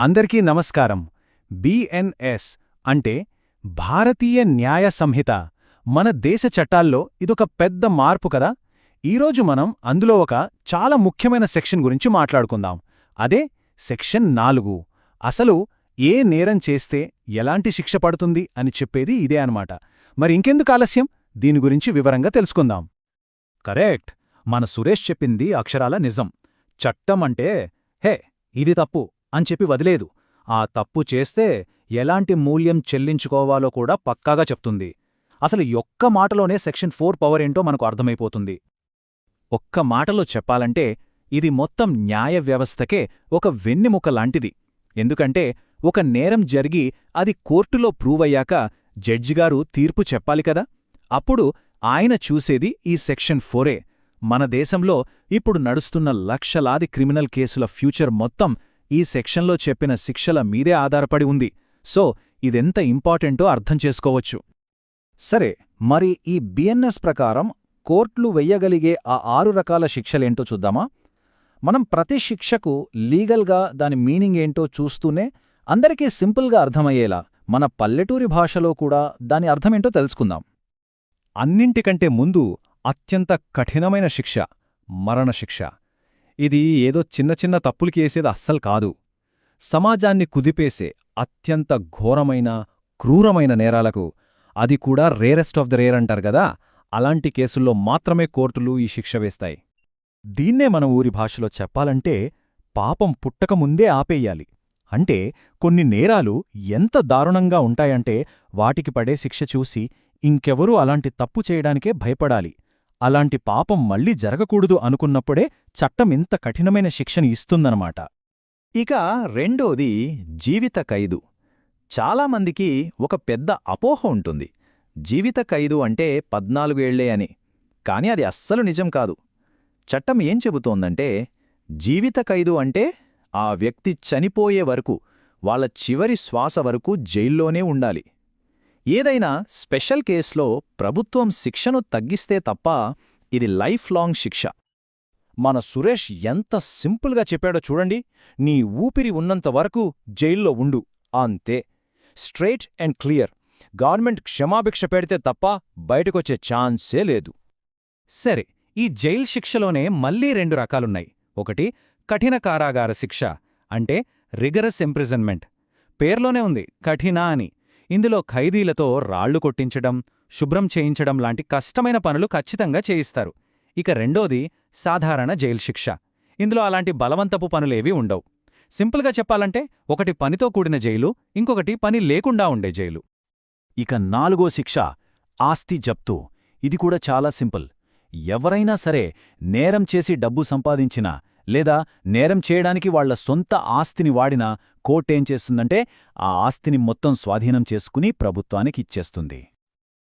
అందరికీ నమస్కారం. బిఎన్ఎస్ అంటే భారతీయ న్యాయ సంహిత. మన దేశ చట్టాల్లో ఇదొక పెద్ద మార్పు కదా? ఈరోజు మనం అందులో ఒక చాలా ముఖ్యమైన సెక్షన్ గురించి మాట్లాడుకుందాం. అదే సెక్షన్ నాలుగు. అసలు ఏ నేరం చేస్తే ఎలాంటి శిక్ష పడుతుంది అని చెప్పేది ఇదే అన్నమాట. మరి ఇంకెందుకు ఆలస్యం? దీని గురించి వివరంగా తెలుసుకుందాం. కరెక్ట్. మన సురేష్ చెప్పింది అక్షరాల నిజం. చట్టం అంటే హే ఇది తప్పు. చెప్పి వదిలేదు. ఆ తప్పు చేస్తే ఎలాంటి మూల్యం చెల్లించుకోవాలో కూడా పక్కాగా చెప్తుంది. అసలు ఒక్క మాటలోనే సెక్షన్ ఫోర్ పవర్ ఏంటో మనకు అర్థమైపోతుంది. ఒక్క మాటలో చెప్పాలంటే ఇది మొత్తం న్యాయ వ్యవస్థకే ఒక వెన్నెముక లాంటిది. ఎందుకంటే ఒక నేరం జరిగి అది కోర్టులో ప్రూవ్ అయ్యాక జడ్జిగారు తీర్పు చెప్పాలి కదా? అప్పుడు ఆయన చూసేది ఈ సెక్షన్ ఫోరే. మన దేశంలో ఇప్పుడు నడుస్తున్న లక్షలాది క్రిమినల్ కేసుల ఫ్యూచర్ మొత్తం ఈ సెక్షన్లో చెప్పిన శిక్షల మీదే ఆధారపడి ఉంది. సో ఇదెంత ఇంపార్టెంటో అర్థం చేసుకోవచ్చు. సరే మరి ఈ బిఎన్ఎస్ ప్రకారం కోర్టులు వెయ్యగలిగే ఆ ఆరు రకాల శిక్షలేంటో చూద్దామా? మనం ప్రతి శిక్షకు లీగల్గా దాని మీనింగ్ ఏంటో చూస్తూనే అందరికీ సింపుల్గా అర్థమయ్యేలా మన పల్లెటూరి భాషలో కూడా దాని అర్థమేంటో తెలుసుకుందాం. అన్నింటికంటే ముందు అత్యంత కఠినమైన శిక్ష మరణశిక్ష ఇది ఏదో చిన్న చిన్న తప్పులు కేసేది అస్సలు కాదు. సమాజాన్ని కుదిపేసే అత్యంత ఘోరమైన క్రూరమైన నేరాలకు అది కూడా రేరెస్ట్ ఆఫ్ ద రేర్ అంటారు గదా అలాంటి కేసుల్లో మాత్రమే కోర్టులు ఈ శిక్ష వేస్తాయి. దీన్నే మన ఊరి భాషలో చెప్పాలంటే పాపం పుట్టకముందే ఆపేయాలి. అంటే కొన్ని నేరాలు ఎంత దారుణంగా ఉంటాయంటే వాటికి పడే శిక్ష చూసి ఇంకెవరూ అలాంటి తప్పు చేయడానికే భయపడాలి. అలాంటి పాపం మళ్ళీ జరగకూడదు అనుకున్నప్పుడే చట్టం ఇంత కఠినమైన శిక్షని ఇస్తుందనమాట ఇక రెండోది జీవిత ఖైదు. చాలామందికి ఒక పెద్ద అపోహ ఉంటుంది. జీవిత ఖైదు అంటే పద్నాలుగేళ్ళే అని. కాని అది అస్సలు నిజం కాదు. చట్టం ఏం చెబుతోందంటే జీవిత ఖైదు అంటే ఆ వ్యక్తి చనిపోయే వరకు వాళ్ళ చివరి శ్వాస వరకు జైల్లోనే ఉండాలి. ఏదైనా స్పెషల్ కేసులో ప్రభుత్వం శిక్షను తగ్గిస్తే తప్ప ఇది లైఫ్ లాంగ్ శిక్ష. మన సురేష్ ఎంత సింపుల్గా చెప్పాడో చూడండి. నీ ఊపిరి ఉన్నంత వరకు జైల్లో ఉండు. అంతే. Straight and clear. గవర్నమెంట్ క్షమాభిక్ష పెడితే తప్ప బయటకొచ్చే ఛాన్సే లేదు. సరే ఈ జైల్ శిక్షలోనే మళ్ళీ రెండు రకాలున్నాయి. ఒకటి కఠిన కారాగార శిక్ష అంటే రిగరస్ ఎంప్రిజన్మెంట్ పేర్లోనే ఉంది కఠిన అని. ఇందులో ఖైదీలతో రాళ్ళు కొట్టించడం శుభ్రం చేయించడం లాంటి కష్టమైన పనులు ఖచ్చితంగా చేయిస్తారు. ఇక రెండోది సాధారణ జైలు శిక్ష. ఇందులో అలాంటి బలవంతపు పనులేవీ ఉండవు. సింపుల్గా చెప్పాలంటే ఒకటి పనితో కూడిన జైలు ఇంకొకటి పని లేకుండా ఉండే జైలు. ఇక నాలుగో శిక్ష ఆస్తి జప్తు. ఇది కూడా చాలా సింపుల్. ఎవరైనా సరే నేరం చేసి డబ్బు సంపాదించినా లేదా నేరం చేయడానికి వాళ్ళ సొంత ఆస్తిని వాడినా కోర్టేం చేస్తుందంటే ఆ ఆస్తిని మొత్తం స్వాధీనం చేసుకుని ప్రభుత్వానికి ఇచ్చేస్తుంది.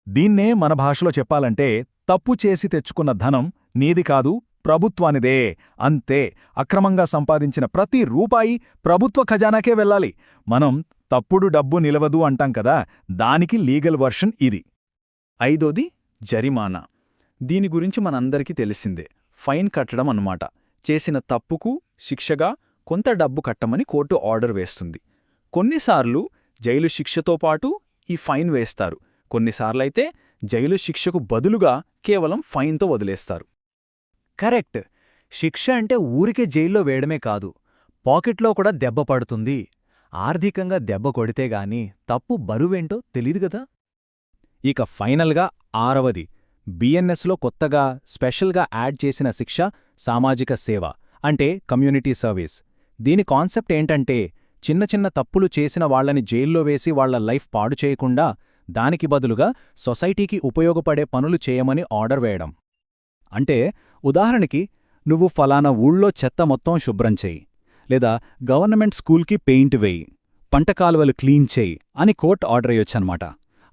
దీన్నే మన భాషలో చెప్పాలంటే తప్పు చేసి తెచ్చుకున్న ధనం నీది కాదు ప్రభుత్వానిదే అంతే. అక్రమంగా సంపాదించిన ప్రతి రూపాయి ప్రభుత్వ ఖజానాకే వెళ్ళాలి. మనం తప్పుడు డబ్బు నిలవదు అంటాం కదా దానికి లీగల్ వర్షన్ ఇది. ఐదోది జరిమానా. దీని గురించి మనందరికీ తెలిసిందే. ఫైన్ కట్టడం అన్నమాట. చేసిన తప్పుకు శిక్షగా కొంత డబ్బు కట్టమని కోర్టు ఆర్డర్ వేస్తుంది. కొన్నిసార్లు జైలు శిక్షతో పాటు ఈ ఫైన్ వేస్తారు. కొన్నిసార్లైతే జైలు శిక్షకు బదులుగా కేవలం ఫైన్తో వదిలేస్తారు. కరెక్ట్. శిక్ష అంటే ఊరికే జైల్లో వేయడమే కాదు పాకెట్లో కూడా దెబ్బ పడుతుంది. ఆర్థికంగా దెబ్బ కొడితేగాని తప్పు బరువేంటో తెలీదుగదా ఇక ఫైనల్గా ఆరవది. బిఎన్ఎస్లో కొత్తగా స్పెషల్గా యాడ్ చేసిన శిక్ష సామాజిక సేవ అంటే కమ్యూనిటీ సర్వీస్. దీని కాన్సెప్ట్ ఏంటంటే చిన్న చిన్న తప్పులు చేసిన వాళ్ళని జైల్లో వేసి వాళ్ళ లైఫ్ పాడు చేయకుండా దానికి బదులుగా సొసైటీకి ఉపయోగపడే పనులు చేయమని ఆర్డర్ వేయడం. అంటే ఉదాహరణకి నువ్వు ఫలానా ఊళ్ళో చెత్త మొత్తం శుభ్రం చేయి లేదా గవర్నమెంట్ స్కూల్కి పెయింట్ వేయి పంటకాలువలు క్లీన్ చేయి అని కోర్ట్ ఆర్డర్ అయ్యొచ్చనమాట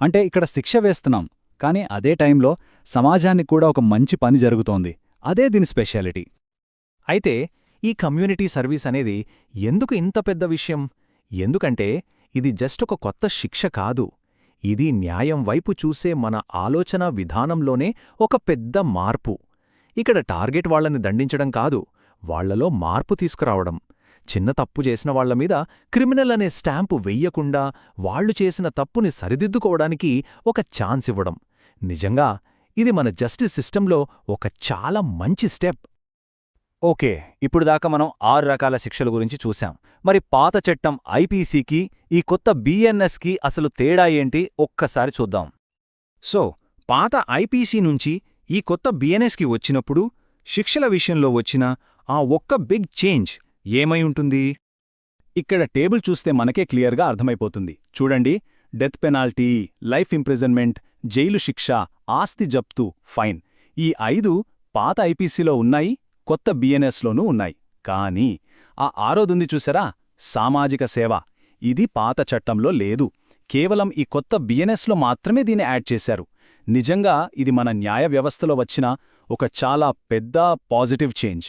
అంటే ఇక్కడ శిక్ష వేస్తున్నాం కానీ అదే టైంలో సమాజానికి కూడా ఒక మంచి పని జరుగుతోంది. అదే దీని స్పెషాలిటీ. అయితే ఈ కమ్యూనిటీ సర్వీస్ అనేది ఎందుకు ఇంత పెద్ద విషయం? ఎందుకంటే ఇది జస్ట్ ఒక కొత్త శిక్ష కాదు. ఇది న్యాయం వైపు చూసే మన ఆలోచన విధానంలోనే ఒక పెద్ద మార్పు. ఇక్కడ టార్గెట్ వాళ్ళని దండించడం కాదు వాళ్ళలో మార్పు తీసుకురావడం. చిన్న తప్పు చేసిన వాళ్ళ మీద క్రిమినల్ అనే స్టాంపు వెయ్యకుండా వాళ్ళు చేసిన తప్పుని సరిదిద్దుకోవడానికి ఒక ఛాన్స్ ఇవ్వడం. నిజంగా ఇది మన జస్టిస్ సిస్టంలో ఒక చాలా మంచి స్టెప్. ఓకే ఇప్పుడు దాకా మనం ఆరు రకాల శిక్షల గురించి చూశాం. మరి పాత చట్టం ఐపీసీకి ఈ కొత్త బీఎన్ఎస్కి అసలు తేడా ఏంటి? ఒక్కసారి చూద్దాం. సో పాత ఐపీసీ నుంచి ఈ కొత్త బీఎన్ఎస్కి వచ్చినప్పుడు శిక్షల విషయంలో వచ్చిన ఆ ఒక్క బిగ్ చేంజ్ ఏమై ఉంటుంది? ఇక్కడ టేబుల్ చూస్తే మనకే క్లియర్గా అర్థమైపోతుంది. చూడండి death penalty life imprisonment jail శిక్ష ఆస్తి జప్తు ఫైన్. ఈ ఐదు పాత ఐపీసీలో ఉన్నాయి కొత్త బిఎన్ఎస్లోనూ ఉన్నాయి. కానీ ఆ ఆరోదుంది చూసారా? సామాజిక సేవ. ఇది పాత చట్టంలో లేదు. కేవలం ఈ కొత్త బిఎన్ఎస్లో మాత్రమే దీన్ని యాడ్ చేశారు. నిజంగా ఇది మన న్యాయ వ్యవస్థలో వచ్చిన ఒక చాలా పెద్ద పాజిటివ్ చేంజ్.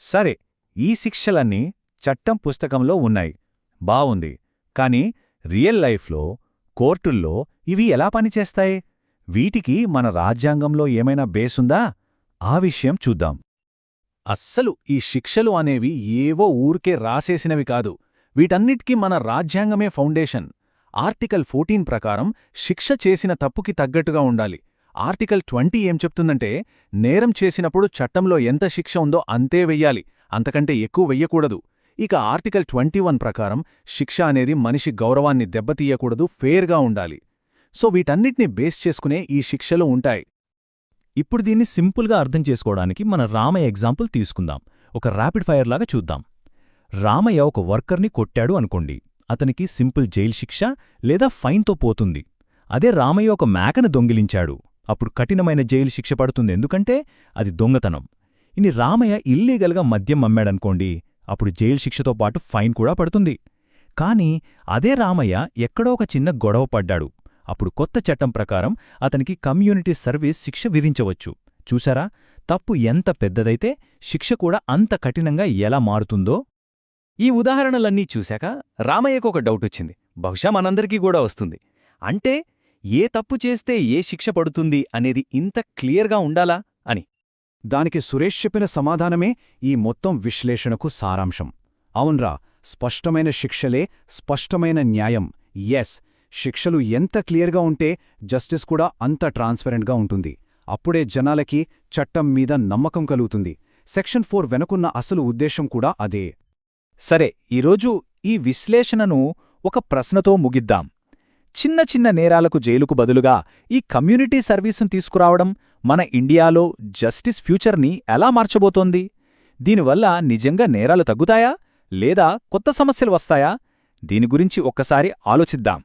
సరే ఈ శిక్షలన్నీ చట్టం పుస్తకంలో ఉన్నాయి. బావుంది. కాని రియల్ లైఫ్లో కోర్టుల్లో ఇవి ఎలా పనిచేస్తాయి? వీటికి మన రాజ్యాంగంలో ఏమైనా బేసుందా? ఆ విషయం చూద్దాం. అస్సలు ఈ శిక్షలు అనేవి ఏవో ఊరికే రాసేసినవి కాదు. వీటన్నిటికీ మన రాజ్యాంగమే ఫౌండేషన్. ఆర్టికల్ ఫోర్టీన్ ప్రకారం శిక్ష చేసిన తప్పుకి తగ్గట్టుగా ఉండాలి. ఆర్టికల్ ట్వంటీ ఏం చెప్తుందంటే నేరం చేసినప్పుడు చట్టంలో ఎంత శిక్ష ఉందో అంతే వెయ్యాలి. అంతకంటే ఎక్కువ వెయ్యకూడదు. ఇక ఆర్టికల్ ట్వంటీ వన్ ప్రకారం శిక్ష అనేది మనిషి గౌరవాన్ని దెబ్బతీయకూడదు ఫేర్గా ఉండాలి. సో వీటన్నిటిని బేస్ చేసుకునే ఈ శిక్షలు ఉంటాయి. ఇప్పుడు దీన్ని సింపుల్గా అర్థం చేసుకోవడానికి మన రామయ్య ఎగ్జాంపుల్ తీసుకుందాం. ఒక ర్యాపిడ్ ఫైర్ లాగా చూద్దాం. రామయ్య ఒక వర్కర్ని కొట్టాడు అనుకోండి. అతనికి సింపుల్ జైలు శిక్ష లేదా ఫైన్తో పోతుంది. అదే రామయ్య ఒక మేకను దొంగిలించాడు. అప్పుడు కఠినమైన జైలు శిక్ష పడుతుంది. ఎందుకంటే అది దొంగతనం. ఇని రామయ్య ఇల్లీగల్గా మద్యం అమ్మాడనుకోండి అప్పుడు జైలు శిక్షతో పాటు ఫైన్ కూడా పడుతుంది. కాని అదే రామయ్య ఎక్కడో ఒక చిన్న గొడవ పడ్డాడు. అప్పుడు కొత్త చట్టం ప్రకారం అతనికి కమ్యూనిటీ సర్వీస్ శిక్ష విధించవచ్చు. చూసారా తప్పు ఎంత పెద్దదైతే శిక్ష కూడా అంత కఠినంగా ఎలా మారుతుందో? ఈ ఉదాహరణలన్నీ చూశాక రామయ్యకు ఒక డౌట్ వచ్చింది. బహుశా మనందరికీ కూడా వస్తుంది. అంటే ఏ తప్పు చేస్తే ఏ శిక్ష పడుతుంది అనేది ఇంత క్లియర్గా ఉండాలా? అని. దానికి సురేష్ చెప్పిన సమాధానమే ఈ మొత్తం విశ్లేషణకు సారాంశం. అవున్రా స్పష్టమైన శిక్షలే స్పష్టమైన న్యాయం. ఎస్ శిక్షలు ఎంత క్లియర్గా ఉంటే జస్టిస్ కూడా అంత ట్రాన్స్పరెంట్గా ఉంటుంది. అప్పుడే జనాలకి చట్టం మీద నమ్మకం కలుగుతుంది. సెక్షన్ ఫోర్ వెనుకున్న అసలు ఉద్దేశం కూడా అదే. సరే ఈరోజు ఈ విశ్లేషణను ఒక ప్రశ్నతో ముగిద్దాం. చిన్న చిన్న నేరాలకు జైలుకు బదులుగా ఈ కమ్యూనిటీ సర్వీసును తీసుకురావడం మన ఇండియాలో జస్టిస్ ఫ్యూచర్ని ఎలా మార్చబోతోంది? దీనివల్ల నిజంగా నేరాలు తగ్గుతాయా? లేదా కొత్త సమస్యలు వస్తాయా? దీని గురించి ఒక్కసారి ఆలోచిద్దాం.